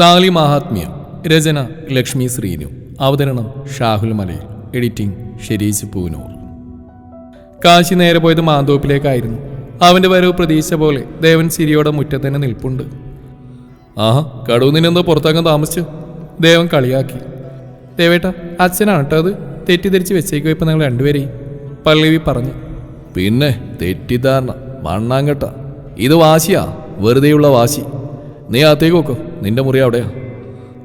താലി മഹാത്മ്യം രചന ലക്ഷ്മി ശ്രീനു അവതരണം ഷാഹുൽ മലയിൽ എഡിറ്റിംഗ് ഷെരീജ് പൂനൂർ. കാശി നേരെ പോയത് മാന്തോപ്പിലേക്കായിരുന്നു. അവന്റെ വരവ് പ്രതീക്ഷിച്ച പോലെ ദേവൻ സിരിയോടെ മുറ്റത്തന്നെ നിൽപ്പുണ്ട്. ആഹാ കടവ് നിന്നെന്തോ പുറത്താക്കാൻ താമസിച്ചു. ദേവൻ കളിയാക്കി. ദേവേട്ട അച്ഛനാണ് കേട്ടോ അത്? തെറ്റിദ്ധരിച്ച് വെച്ചേക്കോ ഇപ്പം നിങ്ങൾ രണ്ടുപേരെയും. പല്ലവി പറഞ്ഞു. പിന്നെ തെറ്റിദ്ധാരണ മണ്ണാങ്കട്ട. ഇത് വാശിയാ വെറുതെയുള്ള വാശി. നീ അകത്തേക്ക് നോക്കൂ. നിന്റെ മുറി അവിടെയാ.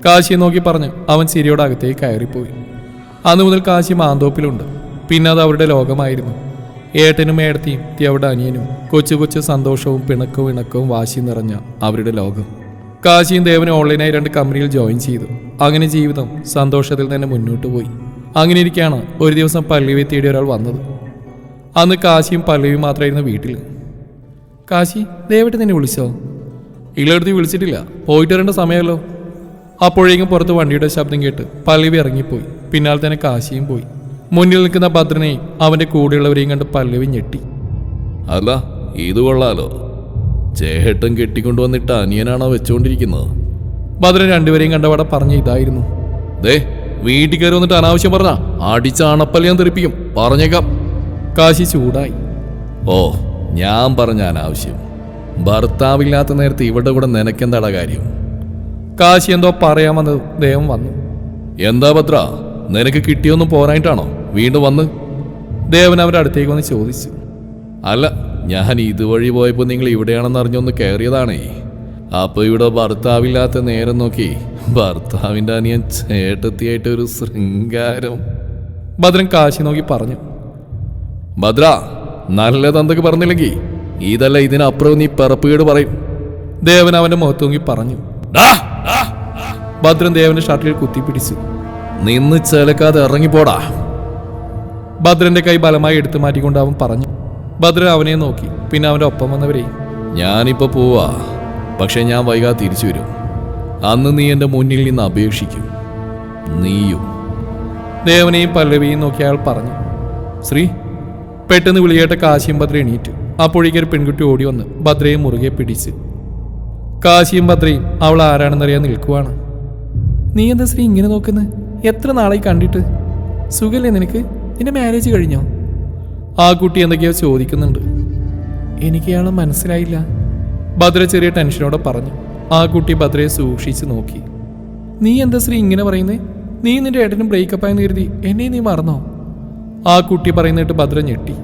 കാശിയെ നോക്കി പറഞ്ഞ് അവൻ ചിരിയോടെ അകത്തേക്ക് കയറിപ്പോയി. അന്നു മുതൽ കാശി മാന്തോപ്പിലുണ്ട്. പിന്നെ അത് അവരുടെ ലോകമായിരുന്നു. ഏട്ടനും ഏടത്തിയും അവരുടെ അനിയനും കൊച്ചു കൊച്ചു സന്തോഷവും പിണക്കവും ഇണക്കവും വാശി നിറഞ്ഞ അവരുടെ ലോകം. കാശിയും ദേവനും ഓൺലൈനായി രണ്ട് കമ്പനിയിൽ ജോയിൻ ചെയ്തു. അങ്ങനെ ജീവിതം സന്തോഷത്തിൽ തന്നെ മുന്നോട്ട് പോയി. അങ്ങനെ ഇരിക്കുകയാണ് ഒരു ദിവസം പല്ലവി തേടി ഒരാൾ വന്നത്. അന്ന് കാശിയും പല്ലവിയും മാത്രമായിരുന്നു വീട്ടിൽ. കാശി ദേവട്ട് നിന്നെ വിളിച്ചോ? ഇളടുത്ത് വിളിച്ചിട്ടില്ല. പോയിട്ട് വരേണ്ട സമയമല്ലോ. അപ്പോഴേക്കും പുറത്ത് വണ്ടിയുടെ ശബ്ദം കേട്ട് പല്ലവി ഇറങ്ങിപ്പോയി. പിന്നാലെ തന്നെ കാശിയും പോയി. മുന്നിൽ നിൽക്കുന്ന ഭദ്രനെയും അവന്റെ കൂടെയുള്ളവരെയും കണ്ട് പല്ലവി ഞെട്ടി. അല്ല ഇത് കൊള്ളാലോ. ചേഹട്ടൻ കെട്ടിക്കൊണ്ടുവന്നിട്ട് അനിയനാണോ വെച്ചുകൊണ്ടിരിക്കുന്നത്? ഭദ്രൻ രണ്ടുപേരെയും കണ്ടവടെ പറഞ്ഞ ഇതായിരുന്നു. ദേ വീട്ടിൽ കയറി വന്നിട്ട് അനാവശ്യം പറഞ്ഞ അടിച്ച ഞാൻ തെറിപ്പിക്കും. പറഞ്ഞേക്കാം. കാശി ചൂടായി. ഓ ഞാൻ പറഞ്ഞ അനാവശ്യം. ഭർത്താവില്ലാത്ത നേരത്തെ ഇവിടെ കൂടെ നിനക്കെന്താടാ കാര്യം? കാശി എന്തോ പറയാമെന്ന് ദേവം വന്നു. എന്താ ഭദ്ര? നിനക്ക് കിട്ടിയൊന്നും പോരായിട്ടാണോ വീണ്ടും വന്ന്? ദേവൻ അവരുടെ അടുത്തേക്ക് വന്ന് ചോദിച്ചു. അല്ല ഞാൻ ഇതുവഴി പോയപ്പോൾ നിങ്ങൾ ഇവിടെയാണെന്ന് അറിഞ്ഞൊന്ന് കയറിയതാണേ. അപ്പൊ ഇവിടെ ഭർത്താവില്ലാത്ത നേരം നോക്കി ഭർത്താവിന്റെ അനിയൻ ചേട്ടത്തിയായിട്ട് ഒരു ശൃംഗാരം. ഭദ്രൻ കാശി നോക്കി പറഞ്ഞു. ഭദ്ര നല്ലതെന്തൊക്കെ പറഞ്ഞില്ലെങ്കിൽ ഇതല്ല ഇതിനപ്പുറം നീ പിറപ്പുകേട് പറയും. ദേവൻ അവന്റെ മുഖത്ത് നോക്കി പറഞ്ഞു ഭദ്രൻ ദേവന്റെ ഷർട്ടിൽ കുത്തിപ്പിടിച്ചു നിന്ന് ചേലക്കാതെ ഇറങ്ങിപ്പോടാ. ഭദ്രന്റെ കൈ ബലമായി എടുത്തു മാറ്റിക്കൊണ്ട് അവൻ പറഞ്ഞു. ഭദ്രൻ അവനെ നോക്കി. പിന്നെ അവന്റെ ഒപ്പം വന്നവരെയും ഞാനിപ്പോ പോവാ. പക്ഷെ ഞാൻ വൈകാതെ തിരിച്ചു വരും. അന്ന് നീ എന്റെ മുന്നിൽ നിന്ന് അപേക്ഷിക്കും. നീയും. ദേവനെയും പല്ലവിയും നോക്കി അയാൾ പറഞ്ഞു. ശ്രീ? പെട്ടെന്ന് വിളിയേട്ട കാശിയും ഭദ്ര എണീറ്റു. അപ്പോഴേക്കൊരു പെൺകുട്ടി ഓടി വന്ന് ഭദ്രയെ മുറുകെ പിടിച്ച്. കാശിയും ഭദ്രയും അവൾ ആരാണെന്നറിയാൻ നിൽക്കുവാണ്. നീ എന്താ ശ്രീ ഇങ്ങനെ നോക്കുന്നത് എത്ര നാളായി കണ്ടിട്ട്? സുഖല്ലേ നിനക്ക്? നിന്റെ മാരേജ് കഴിഞ്ഞോ? ആ കുട്ടി എന്തൊക്കെയോ ചോദിക്കുന്നുണ്ട്. എനിക്ക് അയാളെ മനസ്സിലായില്ല. ഭദ്ര ചെറിയ ടെൻഷനോടെ പറഞ്ഞു. ആ കുട്ടി ഭദ്രയെ സൂക്ഷിച്ച് നോക്കി. നീ എന്താ ശ്രീ ഇങ്ങനെ പറയുന്നത് നീ നിന്റെ ഏട്ടനും ബ്രേക്കപ്പായെന്ന് കരുതി എന്നെ നീ മറന്നോ? ആ കുട്ടി പറയുന്നിട്ട് ഭദ്ര ഞെട്ടി.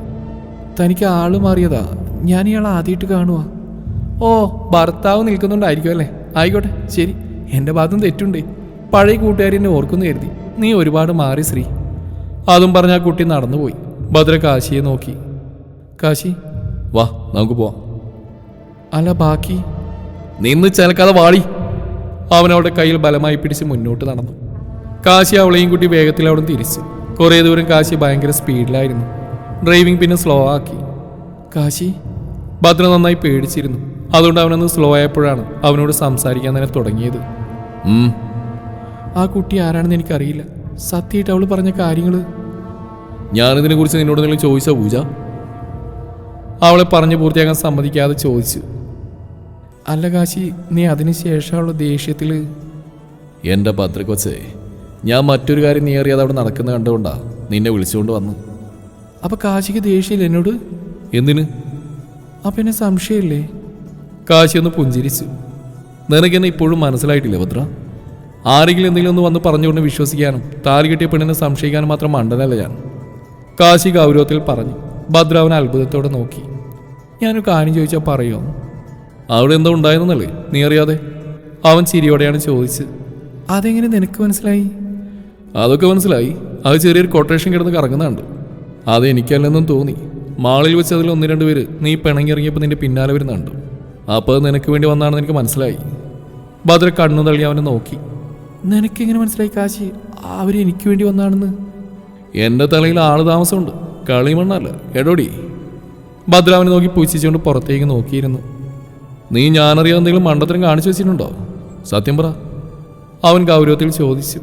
തനിക്ക് ആൾ മാറിയതാ. ഞാൻ ഇയാൾ ആദ്യമായിട്ട് കാണുക ഓ ഭർത്താവ് നിൽക്കുന്നുണ്ടായിരിക്കും അല്ലേ? ആയിക്കോട്ടെ ശരി. എന്റെ ഭാഗത്തും തെറ്റുണ്ട്. പഴയ കൂട്ടുകാരി എന്നെ ഓർക്കുന്നു കരുതി. നീ ഒരുപാട് മാറി ശ്രീ. അതും പറഞ്ഞ ആ കുട്ടി നടന്നുപോയി. ഭദ്ര കാശിയെ നോക്കി. കാശി വാ നമുക്ക് പോവാം. അല്ല ബാക്കി? നിന്ന് ചിലക്കാതെ വാളി. അവൻ കയ്യിൽ ബലമായി പിടിച്ച് മുന്നോട്ട് നടന്നു. കാശി അവളെയും കുട്ടി വേഗത്തിൽ അവിടെ തിരിച്ചു. കുറേ ദൂരം കാശി ഭയങ്കര സ്പീഡിലായിരുന്നു. ഡ്രൈവിംഗ് പിന്നെ സ്ലോ ആക്കി. കാശി ഭദ്ര നന്നായി പേടിച്ചിരുന്നു. അതുകൊണ്ട് അവനൊന്ന് സ്ലോ ആയപ്പോഴാണ് അവനോട് സംസാരിക്കാൻ തന്നെ തുടങ്ങിയത്. ആ കുട്ടി ആരാണെന്ന് എനിക്കറിയില്ല. സത്യമായിട്ട് അവൾ പറഞ്ഞ കാര്യങ്ങൾ ഞാനിതിനെ കുറിച്ച് നിന്നോട് എന്തെങ്കിലും ചോദിച്ചാ പൂജ? അവളെ പറഞ്ഞു പൂർത്തിയാക്കാൻ സമ്മതിക്കാതെ ചോദിച്ചു. അല്ല കാശി നീ അതിന് ശേഷമുള്ള ദേഷ്യത്തിൽ എന്റെ ഭദ്രക്കൊച്ചേ ഞാൻ മറ്റൊരു കാര്യം നീ അറിയാതെ അവിടെ നടക്കുന്ന കണ്ടുകൊണ്ടാ നിന്നെ വിളിച്ചുകൊണ്ട് വന്നു അപ്പൊ കാശിക്ക് ദേഷ്യമില്ല എന്നോട്? എന്തിന്? അപ്പൊ എന്നെ സംശയമില്ലേ? കാശി ഒന്ന് പുഞ്ചിരിച്ചു. നിനക്കെന്നെ ഇപ്പോഴും മനസ്സിലായിട്ടില്ല ഭദ്ര? ആരെങ്കിലും എന്തെങ്കിലും ഒന്ന് വന്ന് പറഞ്ഞുകൊണ്ട് വിശ്വസിക്കാനും താലി കെട്ടിയ പെണ്ണിനെ സംശയിക്കാനും മാത്രം മണ്ടനല്ല ഞാൻ. കാശി ഗൗരവത്തിൽ പറഞ്ഞു. ഭദ്ര അവൻ അത്ഭുതത്തോടെ നോക്കി. ഞാനൊരു കാര്യം ചോദിച്ചാൽ പറയോ? അവിടെ എന്തോ ഉണ്ടായിരുന്നല്ലേ? നീ അറിയാതെ? അവൻ ചിരിയോടെയാണ് ചോദിച്ചത് അതെങ്ങനെ നിനക്ക് മനസ്സിലായി? അതൊക്കെ മനസ്സിലായി. അത് ചെറിയൊരു കൊട്ടേഷൻ കിടന്ന് കറങ്ങുന്നുണ്ട്. അത് എനിക്കല്ലെന്നും തോന്നി. മാളിൽ വെച്ച് അതിൽ ഒന്ന് രണ്ട് പേര് നീ പിണങ്ങിറങ്ങിയപ്പോൾ നിന്റെ പിന്നാലെ വരുന്നുണ്ട് അപ്പോൾ നിനക്ക് വേണ്ടി വന്നാണെന്ന് എനിക്ക് മനസ്സിലായി. ഭദ്ര കണ്ണു തള്ളി അവനെ നോക്കി. നിനക്കെങ്ങനെ മനസ്സിലായി കാശി? അവർ എനിക്ക് വേണ്ടി വന്നാണെന്ന്. എന്റെ തലയിൽ ആൾ താമസമുണ്ട്. കളിമണ്ണല്ല. എടോടി. ഭദ്ര അവനെ നോക്കി പൂച്ചിച്ചുകൊണ്ട് പുറത്തേക്ക് നോക്കിയിരുന്നു. നീ ഞാനറിയാതെ എന്തെങ്കിലും മണ്ടത്തരം കാണിച്ചു വെച്ചിട്ടുണ്ടോ? സത്യം പറ. അവൻ ഗൗരവത്തിൽ ചോദിച്ചു.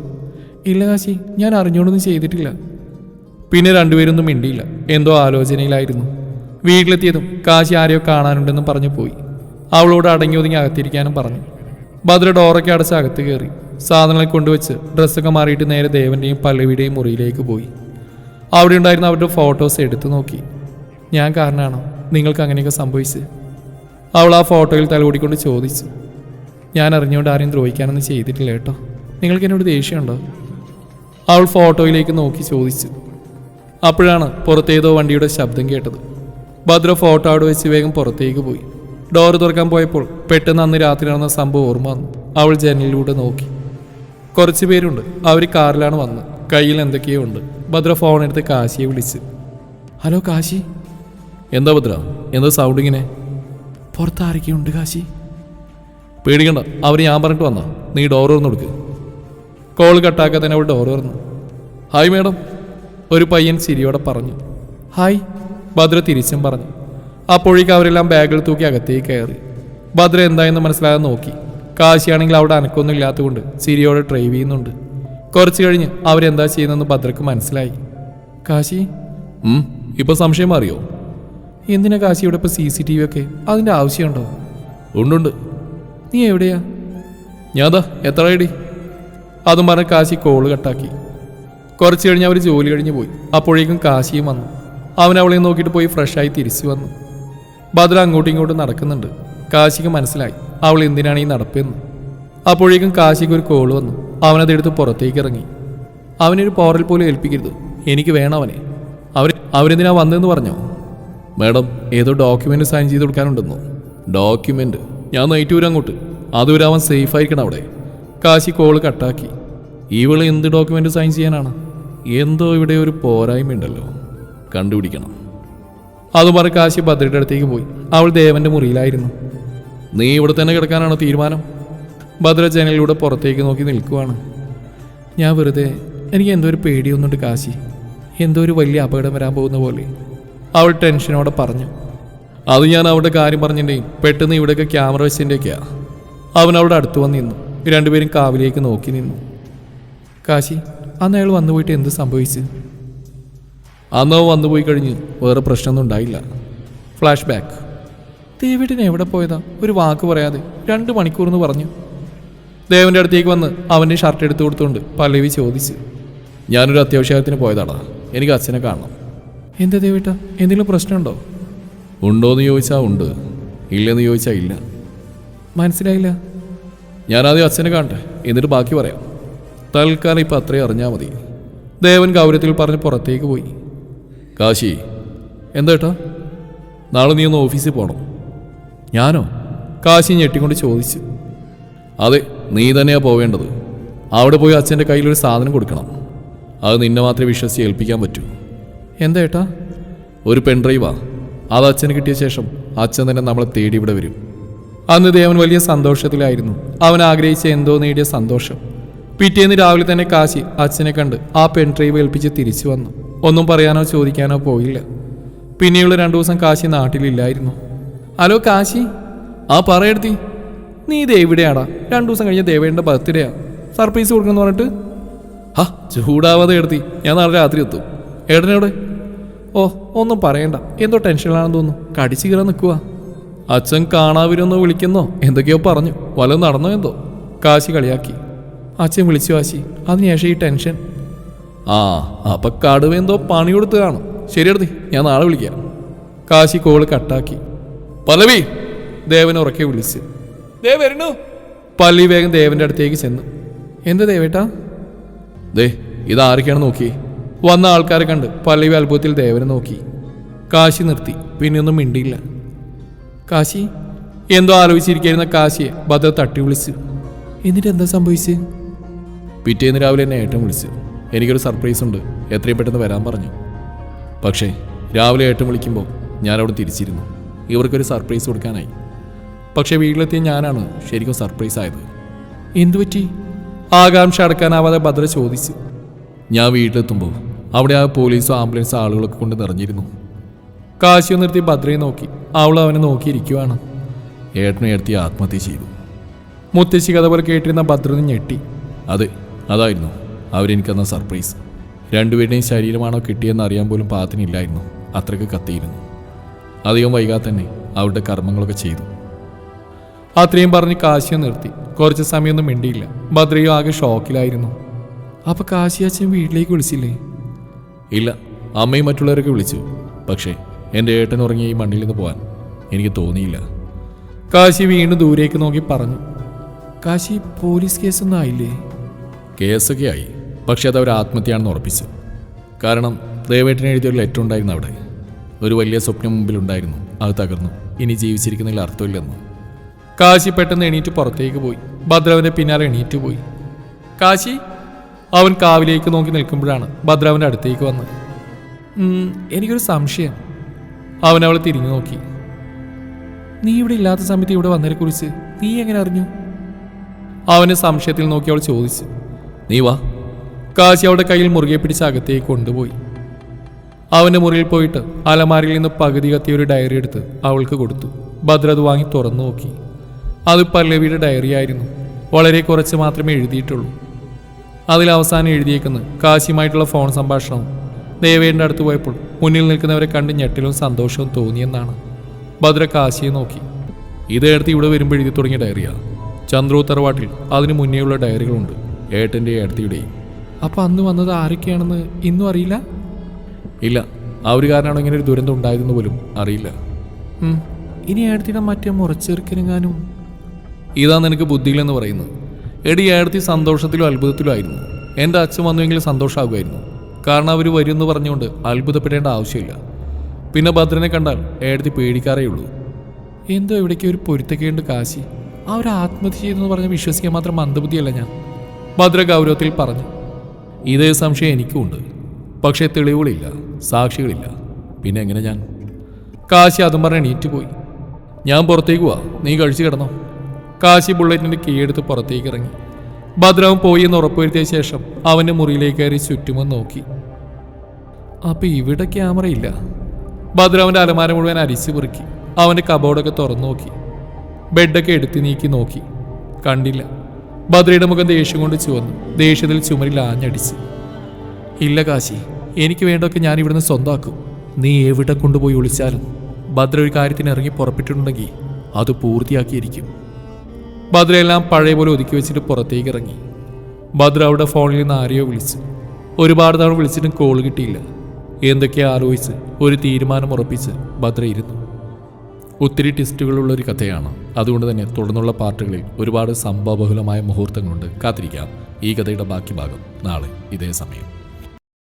ഇല്ല കാശി ഞാൻ അറിഞ്ഞുകൊണ്ടൊന്നും ചെയ്തിട്ടില്ല. പിന്നെ രണ്ടുപേരൊന്നും മിണ്ടിയില്ല. എന്തോ ആലോചനയിലായിരുന്നു. വീട്ടിലെത്തിയതും കാശി ആരെയോ കാണാനുണ്ടെന്നും പറഞ്ഞു പോയി. അവളോട് അടങ്ങി ഒതുങ്ങി അകത്തിരിക്കാനും പറഞ്ഞു. ഭദ്ര ഡോറൊക്കെ അടച്ച് അകത്ത് കയറി. സാധനങ്ങൾ കൊണ്ടുവച്ച് ഡ്രസ്സൊക്കെ മാറിയിട്ട് നേരെ ദേവന്റെയും പല്ലവിയുടെയും മുറിയിലേക്ക് പോയി. അവിടെ ഉണ്ടായിരുന്ന അവരുടെ ഫോട്ടോസ് എടുത്തു നോക്കി. ഞാൻ കാരണമാണോ നിങ്ങൾക്ക് അങ്ങനെയൊക്കെ സംഭവിച്ച്? അവൾ ആ ഫോട്ടോയിൽ തലകൂടിക്കൊണ്ട് ചോദിച്ചു. ഞാൻ അറിഞ്ഞുകൊണ്ട് ആരെയും ദ്രോഹിക്കാനൊന്നും ചെയ്തിട്ടില്ല കേട്ടോ. നിങ്ങൾക്ക് എന്നോട് ദേഷ്യമുണ്ടോ? അവൾ ഫോട്ടോയിലേക്ക് നോക്കി ചോദിച്ചു. അപ്പോഴാണ് പുറത്തേതോ വണ്ടിയുടെ ശബ്ദം കേട്ടത്. ഭദ്ര ഫോട്ടോ അവിടെ വെച്ച് വേഗം പുറത്തേക്ക് പോയി. ഡോർ തുറക്കാൻ പോയപ്പോൾ പെട്ടെന്ന് അന്ന് രാത്രി നടന്ന സംഭവം ഓർമ്മ വന്നു. അവൾ ജനലിലൂടെ നോക്കി. കുറച്ച് പേരുണ്ട്. അവർ കാറിലാണ് വന്ന്. കയ്യിൽ എന്തൊക്കെയോ ഉണ്ട്. ഭദ്ര ഫോൺ എടുത്ത് കാശിയെ വിളിച്ച്. ഹലോ കാശി. എന്താ ഭദ്ര? എന്താ സൗണ്ട് ഇങ്ങനെ? പുറത്ത് ആരൊക്കെയുണ്ട് കാശി? പേടിക്കണ്ട. അവർ ഞാൻ പറഞ്ഞിട്ട് വന്നാ. നീ ഡോർ തുറന്നു കൊടുക്ക്. കോൾ കട്ടാക്കാൻ തന്നെ അവൾ ഡോർ തുറന്നു. Hi madam. ഒരു പയ്യൻ ചിരിയോടെ പറഞ്ഞു. ഹായ് ഭദ്ര തിരിച്ചും പറഞ്ഞു. അപ്പോഴേക്ക് അവരെല്ലാം ബാഗിൽ തൂക്കി അകത്തേക്ക് കയറി. ഭദ്ര എന്തായെന്ന് മനസ്സിലാകാൻ നോക്കി. കാശിയാണെങ്കിൽ അവിടെ അനക്കൊന്നും ഇല്ലാത്തതുകൊണ്ട് ചിരിയോടെ ഡ്രൈവ് ചെയ്യുന്നുണ്ട്. കുറച്ച് കഴിഞ്ഞ് അവരെന്താ ചെയ്യുന്നതെന്ന് ഭദ്രക്ക് മനസ്സിലായി. കാശി? ഇപ്പൊ സംശയം മാറിയോ? എന്തിനാ കാശി ഇവിടെ ഇപ്പോൾ സി സി ടി വി ഒക്കെ? അതിന്റെ ആവശ്യമുണ്ടോ? ഉണ്ടുണ്ട് നീ എവിടെയാ? ഞാതാ എത്ര ഐ ഡി അതും പറഞ്ഞ് കാശി കോൾ കട്ടാക്കി. കുറച്ച് കഴിഞ്ഞ് അവർ ജോലി കഴിഞ്ഞ് പോയി. അപ്പോഴേക്കും കാശിയും വന്നു. അവൻ അവളെ നോക്കിയിട്ട് പോയി ഫ്രഷായി തിരിച്ചു വന്നു. ഭദ്ര അങ്ങോട്ടും ഇങ്ങോട്ടും നടക്കുന്നുണ്ട്. കാശിക്ക് മനസ്സിലായി അവൾ എന്തിനാണ് ഈ നടപ്പെന്ന്. അപ്പോഴേക്കും കാശിക്ക് ഒരു കോൾ വന്നു. അവനതെടുത്ത് പുറത്തേക്ക് ഇറങ്ങി. അവനൊരു പോറൽ പോലും ഏൽപ്പിക്കരുത്. എനിക്ക് വേണം അവനെ. അവർ അവരെന്തിനാ വന്നതെന്ന് പറഞ്ഞോ? മാഡം ഏതോ ഡോക്യുമെന്റ് സൈൻ ചെയ്ത് കൊടുക്കാനുണ്ടെന്നോ? ഡോക്യുമെന്റ് ഞാൻ നൈറ്റ് വരാം അങ്ങോട്ട്. അതുവരെ അവൻ സേഫായിരിക്കണം അവിടെ. കാശി കോൾ കട്ടാക്കി ഇവൾ എന്ത് ഡോക്യുമെന്റ് സൈൻ ചെയ്യാനാണ്? എന്തോ ഇവിടെ ഒരു പോരായ്മയുണ്ടല്ലോ. കണ്ടുപിടിക്കണം. അത് കാശി ഭദ്രയുടെ അടുത്തേക്ക് പോയി. അവൾ ദേവന്റെ മുറിയിലായിരുന്നു. നീ ഇവിടെ തന്നെ കിടക്കാനാണോ തീരുമാനം? ഭദ്ര ജനലിലൂടെ പുറത്തേക്ക് നോക്കി നിൽക്കുവാണ്. ഞാൻ വെറുതെ എനിക്ക് എന്തോ ഒരു പേടിയൊന്നുണ്ട് കാശി. എന്തോ ഒരു വലിയ അപകടം വരാൻ പോകുന്ന പോലെ. അവൾ ടെൻഷനോടെ പറഞ്ഞു. അത് ഞാൻ അവളുടെ കാര്യം പറഞ്ഞിട്ടുണ്ടെങ്കിൽ പെട്ടെന്ന് ഇവിടെയൊക്കെ ക്യാമറ വെച്ചതിന്റെയൊക്കെയാ. അവൻ അവിടെ അടുത്ത് വന്ന് നിന്നു. രണ്ടുപേരും കാവിലേക്ക് നോക്കി നിന്നു. കാശി അന്ന് അയാൾ വന്നു പോയിട്ട് എന്ത് സംഭവിച്ചു? അന്ന് വന്നു പോയി കഴിഞ്ഞ് വേറെ പ്രശ്നമൊന്നും ഉണ്ടായില്ല. ഫ്ലാഷ് ബാക്ക് ദേവിഡിന് എവിടെ പോയതാ? ഒരു വാക്ക് പറയാതെ രണ്ട് മണിക്കൂർ എന്ന് പറഞ്ഞു. ദേവന്റെ അടുത്തേക്ക് വന്ന് അവന്റെ ഷർട്ട് എടുത്തു കൊടുത്തുകൊണ്ട് പല്ലവി ചോദിച്ചു ഞാനൊരു അത്യാവശ്യത്തിന് പോയതാടാ. എനിക്ക് അച്ഛനെ കാണണം. എന്താ ദേവിട്ട എന്തെങ്കിലും പ്രശ്നമുണ്ടോ? ഉണ്ടോയെന്ന് ചോദിച്ചാൽ ഉണ്ട്. ഇല്ലെന്ന് ചോദിച്ചാൽ ഇല്ല. മനസ്സിലായില്ല. ഞാനാദ്യം അച്ഛനെ കാണട്ടെ. എന്നിട്ട് ബാക്കി പറയാം. തൽക്കാലം ഇപ്പം അത്രയും അറിഞ്ഞാൽ മതി. ദേവൻ ഗൗരവത്തിൽ പറഞ്ഞ് പുറത്തേക്ക് പോയി. കാശി എന്താ ഏട്ടാ? നാളെ നീ ഒന്ന് ഓഫീസിൽ പോകണം ഞാനോ? കാശി ഞെട്ടിക്കൊണ്ട് ചോദിച്ചു. അതെ നീ തന്നെയാണ് പോവേണ്ടത്. അവിടെ പോയി അച്ഛന്റെ കയ്യിലൊരു സാധനം കൊടുക്കണം. അത് നിന്നെ മാത്രമേ വിശ്വസിച്ച് ഏൽപ്പിക്കാൻ പറ്റൂ. എന്തേട്ടാ ഒരു പെൺഡ്രൈവാ. അത് അച്ഛന് കിട്ടിയ ശേഷം അച്ഛൻ തന്നെ നമ്മളെ തേടി ഇവിടെ വരും. അന്ന് ദേവൻ വലിയ സന്തോഷത്തിലായിരുന്നു. അവൻ ആഗ്രഹിച്ച എന്തോ നേടിയ സന്തോഷം. പിറ്റേന്ന് രാവിലെ തന്നെ കാശി അച്ഛനെ കണ്ട് ആ പെൺഡ്രൈവ് ഏൽപ്പിച്ച് തിരിച്ചു വന്നു. ഒന്നും പറയാനോ ചോദിക്കാനോ പോയില്ല. പിന്നെയുള്ള രണ്ടു ദിവസം കാശി നാട്ടിലില്ലായിരുന്നു. ഹലോ കാശി ആ പറയെടുത്തി നീ ഇത് എവിടെയാടാ രണ്ടു ദിവസം കഴിഞ്ഞ ദേവേന്റെ ബർത്ത്ഡേയാ. സർപ്രൈസ് കൊടുക്കുന്നു പറഞ്ഞിട്ട്? ഹാ ചൂടാവാതെ എടുത്തി. ഞാൻ നാളെ രാത്രി എത്തും. ഏട്ടനെവിടെ ഓ ഒന്നും പറയണ്ട. എന്തോ ടെൻഷനിലാണെന്ന് തോന്നുന്നു. കടിച്ചു കയറാൻ നിൽക്കുക അച്ഛൻ കാണാവരുമെന്നോ വിളിക്കുന്നോ? എന്തൊക്കെയോ പറഞ്ഞു. വല്ലതും നടന്നോ എന്തോ? കാശി കളിയാക്കി. അച്ഛൻ വിളിച്ചു വാശി. അതിനുശേഷം ഈ ടെൻഷൻ. ആ അപ്പൊ കടുവ എന്തോ പണി കൊടുത്ത് കാണും. ശരിയെടുത്തി ഞാൻ നാളെ വിളിക്കാം. കാശി കോൾ കട്ടാക്കി. പല്ലവി ദേവൻ ഉറക്കെ വിളിച്ച്. ദേ വരണു പല്ലി വേഗം ദേവന്റെ അടുത്തേക്ക് ചെന്നു. എന്താ ദേവേട്ടാ? ദേ ഇതാരൊക്കെയാണ് നോക്കി? വന്ന ആൾക്കാരെ കണ്ട് പല്ലവി അത്ഭുതത്തിൽ ദേവനെ നോക്കി. കാശി നിർത്തി പിന്നെ ഒന്നും മിണ്ടിയില്ല. കാശി എന്തോ ആലോചിച്ചിരിക്കുന്ന കാശിയെ ഭദ്ര തട്ടി വിളിച്ചു. എന്നിട്ട് എന്താ സംഭവിച്ച്? പിറ്റേന്ന് രാവിലെ എന്നെ ഏട്ടൻ വിളിച്ചു. എനിക്കൊരു സർപ്രൈസ് ഉണ്ട്. എത്രയും പെട്ടെന്ന് വരാൻ പറഞ്ഞു. പക്ഷേ രാവിലെ ഏട്ടൻ വിളിക്കുമ്പോൾ ഞാനവിടെ തിരിച്ചിരുന്നു. ഇവർക്കൊരു സർപ്രൈസ് കൊടുക്കാനായി. പക്ഷേ വീട്ടിലെത്തിയ ഞാനാണ് ശരിക്കും സർപ്രൈസ് ആയത്. എന്തു പറ്റി? ആകാംക്ഷ അടക്കാനാവാതെ ഭദ്ര ചോദിച്ചു. ഞാൻ വീട്ടിലെത്തുമ്പോൾ അവിടെ ആ പോലീസും ആംബുലൻസും ആളുകളൊക്കെ കൊണ്ട് നിറഞ്ഞിരുന്നു. കാശിയോ നിർത്തി ഭദ്രയെ നോക്കി. അവൾ അവനെ നോക്കിയിരിക്കുവാണ്. ഏട്ടനെ എടുത്തി ആത്മഹത്യ ചെയ്തു. മുത്തശ്ശി കഥ പോലെ കേട്ടിരുന്ന ഭദ്രനെ ഞെട്ടി. അതെ അതായിരുന്നു അവരെനിക്കന്ന സർപ്രൈസ്. രണ്ടുപേരുടെയും ശരീരമാണോ കിട്ടിയെന്ന് അറിയാൻ പോലും പാത്തിനില്ലായിരുന്നു അത്രയ്ക്ക് കത്തിയിരുന്നു. അധികം വൈകാതെ തന്നെ അവരുടെ കർമ്മങ്ങളൊക്കെ ചെയ്തു. അത്രയും പറഞ്ഞ് കാശിയെ നിർത്തി. കുറച്ച് സമയമൊന്നും മിണ്ടിയില്ല. ഭദ്രയും ആകെ ഷോക്കിലായിരുന്നു. അപ്പൊ അച്ഛൻ വീട്ടിലേക്ക് വിളിച്ചില്ലേ? ഇല്ല അമ്മയും മറ്റുള്ളവരൊക്കെ വിളിച്ചു. പക്ഷേ എന്റെ ഏട്ടൻ ഉറങ്ങിയ ഈ മണ്ണിൽ നിന്ന് പോകാൻ എനിക്ക് തോന്നിയില്ല. കാശി വീണ്ടും ദൂരേക്ക് നോക്കി പറഞ്ഞു കാശി പോലീസ് കേസൊന്നും ആയില്ലേ? കേസൊക്കെ ആയി പക്ഷെ അത് അവർ ആത്മഹത്യയാണെന്ന് ഉറപ്പിച്ചു. കാരണം ദേവേട്ടന് എഴുതിയൊരു ലെറ്റർ ഉണ്ടായിരുന്നു അവിടെ. ഒരു വലിയ സ്വപ്നം മുമ്പിലുണ്ടായിരുന്നു അത് തകർന്നു. ഇനി ജീവിച്ചിരിക്കുന്നതിൽ അർത്ഥമില്ലെന്ന്. കാശി പെട്ടെന്ന് എണീറ്റ് പുറത്തേക്ക് പോയി. ഭദ്രാവിന്റെ പിന്നാലെ എണീറ്റ് പോയി. കാശി അവൻ കാവിലേക്ക് നോക്കി നിൽക്കുമ്പോഴാണ് ഭദ്രാവിന്റെ അടുത്തേക്ക് വന്നത്. "ഉം, എനിക്കൊരു സംശയം. അവൻ അവളെ തിരിഞ്ഞു നോക്കി. നീ ഇവിടെ ഇല്ലാത്ത സമയത്ത് ഇവിടെ വന്നതിനെ കുറിച്ച് നീ എങ്ങനെ അറിഞ്ഞു? അവനെ സംശയത്തിൽ നോക്കി അവൾ ചോദിച്ചു. നീ വാ. കാശി അവിടെ കയ്യിൽ മുറുകെ പിടിച്ച് അകത്തേക്ക് കൊണ്ടുപോയി. അവന്റെ മുറിയിൽ പോയിട്ട് അലമാരിയിൽ നിന്ന് പകുതി കത്തിയ ഒരു ഡയറി എടുത്ത് അവൾക്ക് കൊടുത്തു. ഭദ്ര അത് വാങ്ങി തുറന്നു നോക്കി. അത് പല്ലവിയുടെ ഡയറി ആയിരുന്നു. വളരെ കുറച്ച് മാത്രമേ എഴുതിയിട്ടുള്ളൂ. അതിൽ അവസാനം എഴുതിയേക്കുന്ന കാശിയുമായിട്ടുള്ള ഫോൺ സംഭാഷണവും ദേവേന്റെ അടുത്ത് പോയപ്പോൾ മുന്നിൽ നിൽക്കുന്നവരെ കണ്ട് ഞെട്ടിലും സന്തോഷവും തോന്നിയെന്നാണ്. ഭദ്ര കാശിയെ നോക്കി. ഇത് എടുത്ത് ഇവിടെ വരുമ്പോൾ എഴുതി തുടങ്ങിയ ഡയറിയാണ് ചന്ദ്രു തറവാട്ടിൽ അതിന് മുന്നേയുള്ള ഡയറികളുണ്ട്. ഏട്ടന്റെയും ഏടത്തിയുടെയും അപ്പൊ അന്ന് വന്നത് ആരൊക്കെയാണെന്ന് ഇന്നും അറിയില്ല? ഇല്ല. ആ ഒരു കാരണമാണ് ഇങ്ങനെ ഒരു ദുരന്തം ഉണ്ടായതെന്ന് പോലും അറിയില്ല. ഇനി ഏടത്തിയുടെ മറ്റേ മുറച്ചെറുക്കനെങ്ങാനും? ഇതാ നിനക്ക് ബുദ്ധിയിലെന്ന് പറയുന്നത്. എടി ഏടത്തി സന്തോഷത്തിലും അത്ഭുതത്തിലും ആയിരുന്നു. എന്റെ അച്ഛൻ വന്നുവെങ്കിൽ സന്തോഷമാകുമായിരുന്നു കാരണം അവർ വരുമെന്ന് പറഞ്ഞുകൊണ്ട് അത്ഭുതപ്പെടേണ്ട ആവശ്യമില്ല. പിന്നെ ഭദ്രനെ കണ്ടാൽ ഏടത്തി പേടിക്കാറേ ഉള്ളൂ. എന്തോ ഇവിടേക്ക് ഒരു പൊരുത്തക്കേണ്ട് കാശി. ആ ഒരു ആത്മഹത്യ ചെയ്തെന്ന് പറഞ്ഞ് വിശ്വസിക്കാൻ മാത്രം മന്ദബുദ്ധിയല്ല ഞാൻ. ഭദ്ര ഗൗരവത്തിൽ പറഞ്ഞു ഇതേ സംശയം എനിക്കുമുണ്ട്. പക്ഷേ തെളിവുകളില്ല സാക്ഷികളില്ല. പിന്നെ എങ്ങനെ ഞാൻ? കാശി അതും പറഞ്ഞ് എണീറ്റ് പോയി. ഞാൻ പുറത്തേക്ക് പോവാ നീ കഴിച്ചു കിടന്നോ. കാശി ബുള്ളറ്റിന്റെ കീ പുറത്തേക്ക് ഇറങ്ങി. ഭദ്രവും പോയി എന്ന് ഉറപ്പുവരുത്തിയ ശേഷം അവന്റെ മുറിയിലേക്ക് കയറി ചുറ്റുമെന്ന് നോക്കി. അപ്പം ഇവിടെ ക്യാമറ ഇല്ല? ഭദ്രവന്റെ അലമാര മുഴുവൻ അരിച്ചു പെറുക്കി അവന്റെ കബോർഡൊക്കെ തുറന്നു നോക്കി. ബെഡൊക്കെ എടുത്തു നീക്കി നോക്കി. കണ്ടില്ല. ഭദ്രയുടെ മുഖം ദേഷ്യം കൊണ്ട് ചുവന്നു. ദേഷ്യത്തിൽ ചുമരിൽ ആഞ്ഞടിച്ച്. ഇല്ല കാശി എനിക്ക് വേണ്ടതൊക്കെ ഞാൻ ഇവിടുന്ന് സ്വന്തമാക്കും നീ എവിടെ കൊണ്ടുപോയി ഒളിച്ചാലും. ഭദ്ര ഒരു കാര്യത്തിന് ഇറങ്ങി പുറപ്പെട്ടിട്ടുണ്ടെങ്കിൽ അത് പൂർത്തിയാക്കിയിരിക്കും. ഭദ്രയെല്ലാം പഴയ പോലെ ഒതുക്കി വെച്ചിട്ട് പുറത്തേക്ക് ഇറങ്ങി. ഭദ്ര അവിടെ ഫോണിൽ നിന്ന് ആരെയോ വിളിച്ചു. ഒരുപാട് തവണ വിളിച്ചിട്ടും കോൾ കിട്ടിയില്ല. എന്തൊക്കെയോ ആലോചിച്ച് ഒരു തീരുമാനം ഉറപ്പിച്ച് ഭദ്ര ഇരുന്നു. ഒത്തിരി ടെസ്റ്റുകളുള്ള ഒരു കഥയാണ്. അതുകൊണ്ട് തന്നെ തുടർന്നുള്ള പാർട്ടുകളിൽ ഒരുപാട് സംഭവബഹുലമായ മുഹൂർത്തങ്ങളുണ്ട്. കാത്തിരിക്കാം. ഈ കഥയുടെ ബാക്കി ഭാഗം നാളെ ഇതേ സമയം.